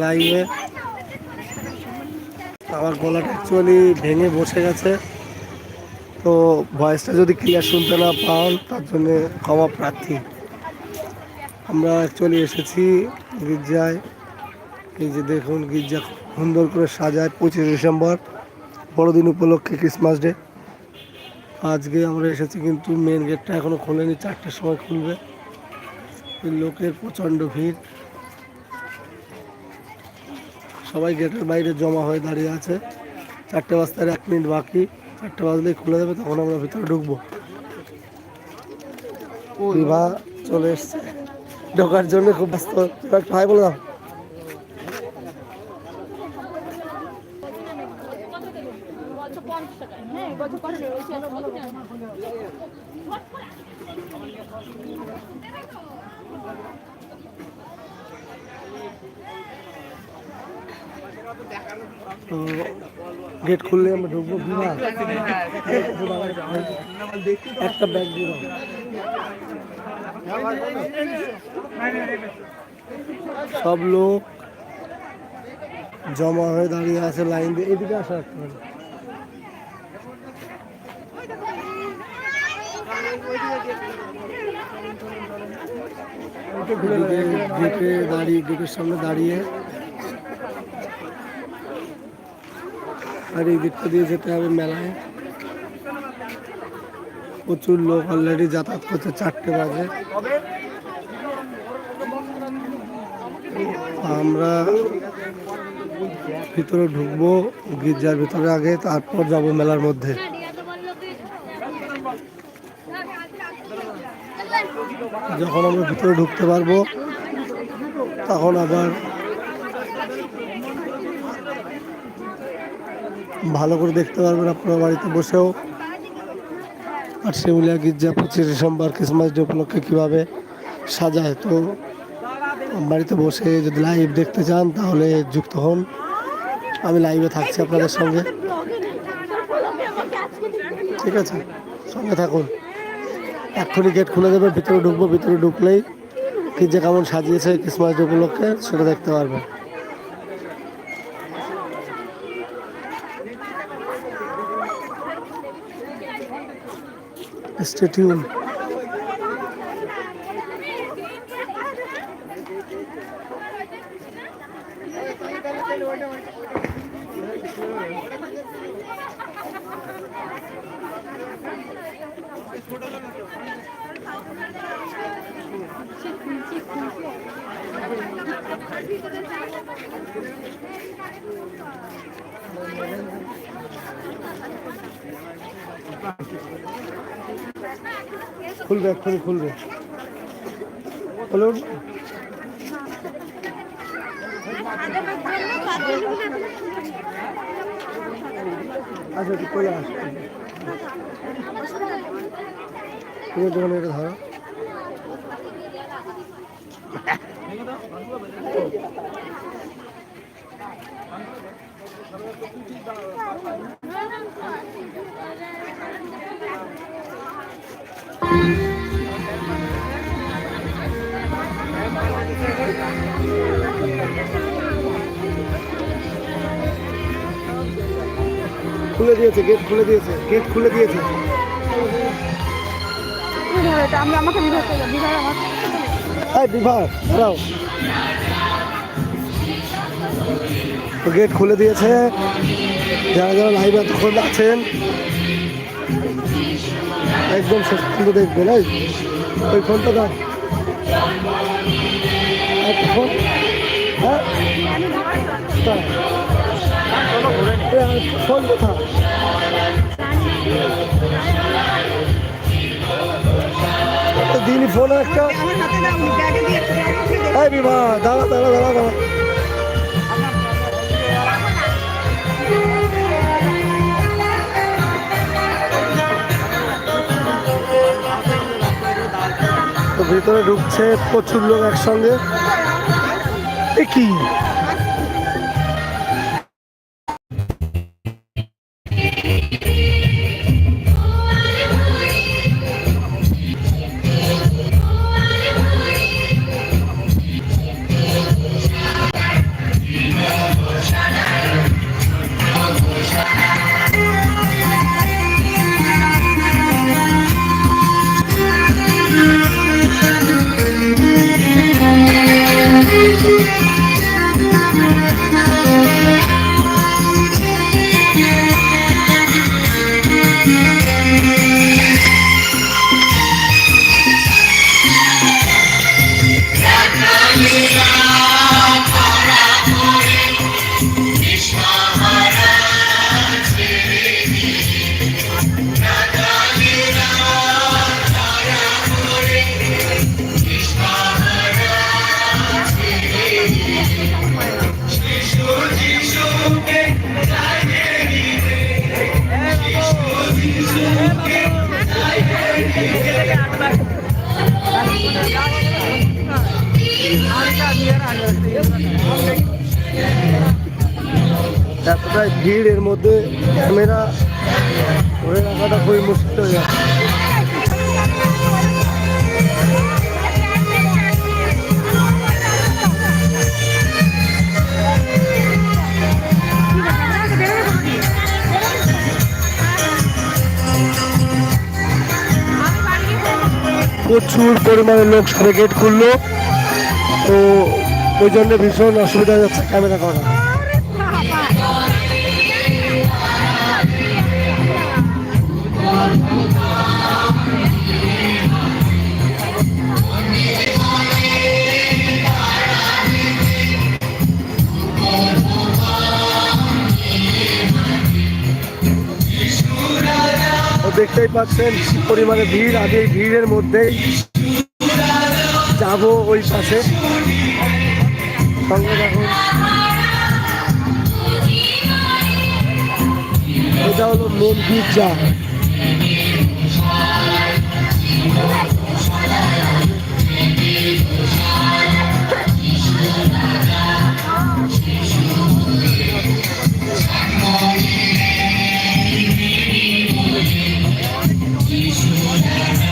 লাইনে। আমার গলাটা অ্যাকচুয়ালি ভেঙে বসে গেছে। তো ভয়েসটা যদি ক্লিয়ার শুনতে না পান, তার জন্য ক্ষমা প্রার্থী। আমরা অ্যাকচুয়ালি এসেছি গির্জায়। এই যে দেখুন, গির্জা সুন্দর করে সাজায়, পঁচিশে ডিসেম্বর, বড়দিন উপলক্ষে ক্রিসমাস ডে আজকে আমরা এসেছি কিন্তু মেন গেটটা এখনও খোলেনি, চারটের সময় খুলবে। লোকের প্রচণ্ড ভিড়। সবাই গেটের বাইরে জমা হয়ে দাঁড়িয়ে আছে। চারটে বাজতে এক মিনিট বাকি। চারটে বাজলেই খুলে দেবে তখন আমরা ভিতরে ঢুকবো। বিভা চলে এসছে। ঢোকার জন্য খুব ব্যস্ত। ভাই বললাম বলে দাও। গেট খুললে আমরা ঢুকবো বিভা একটা ব্যাগ দিয়ে দাও সব লোক জমা হয়ে দাঁড়িয়ে আছে লাইন দিয়ে এদিকে আসা রাখতে পারে গেটে দাঁড়িয়ে গেটের সামনে দাঁড়িয়ে আর এই দিকটা দিয়ে যেতে হবে মেলায়। প্রচুর লোক অলরেডি যাতায়াত করছে, চারটে বাজে। আমরা ভিতরে ঢুকবো, গির্জার ভিতরে আগে, তারপর যাব মেলার মধ্যে। যখন আমরা ভিতরে ঢুকতে পারব, তখন আবার ভালো করে দেখতে পারবেন আপনার বাড়িতে বসেও। আর শিমুলিয়া গির্জা পঁচিশে ডিসেম্বর ক্রিসমাস ডে উপলক্ষে কীভাবে সাজায়। তো বাড়িতে বসে যদি লাইভ দেখতে চান, তাহলে যুক্ত হন। আমি লাইভে থাকছি আপনাদের সঙ্গে। ঠিক আছে, সঙ্গে থাকুন। এক্ষুনি গেট খুলে দেবে, ভিতরে ঢুকবো, ভিতরে ঢুকলেই গির্জা কেমন সাজিয়েছে ক্রিসমাস ডে উপলক্ষে সেটা দেখতে পারবেন। Stay tuned. খুলবে এক্ষুনি খুলবে। হলো আচ্ছা তুই চলে আস তুমি দোকানে এটা ধরো। খুলে দিয়েছে গেট খুলে দিয়েছে গেট খুলে দিয়েছে। আমি আমাকে বিভাগ বিভাগ আমার বিভাগ দাঁড়াও। গেট খুলে দিয়েছে। যারা যারা লাইভে তখন আছেন একদম শেষ পর্যন্ত দেখবেন এই ওই ফোনটা ফোন। হ্যাঁ? ফোন দিনই ফোন একটা। বিভা দাঁড়া দাঁড়া দাঁড়া দাঁড়া। ভিতরে ঢুকছে প্রচুর লোক একসঙ্গে। কি? এতটাই ভিড় এর মধ্যে ক্যামেরা ধরে রাখাটা খুবই মুশকিল হয়ে যাচ্ছে। প্রচুর পরিমাণে লোক সবে গেট খুললো। তো ওই জন্য ভীষণ অসুবিধা যাচ্ছে ক্যামেরা করা দেখতেই পাচ্ছেন পরিমাণে ভিড়। আমি এই ভিড়ের মধ্যেই যাব ওই পাশে। সঙ্গে দেখুন এটা হলো মেন গির্জা Hey.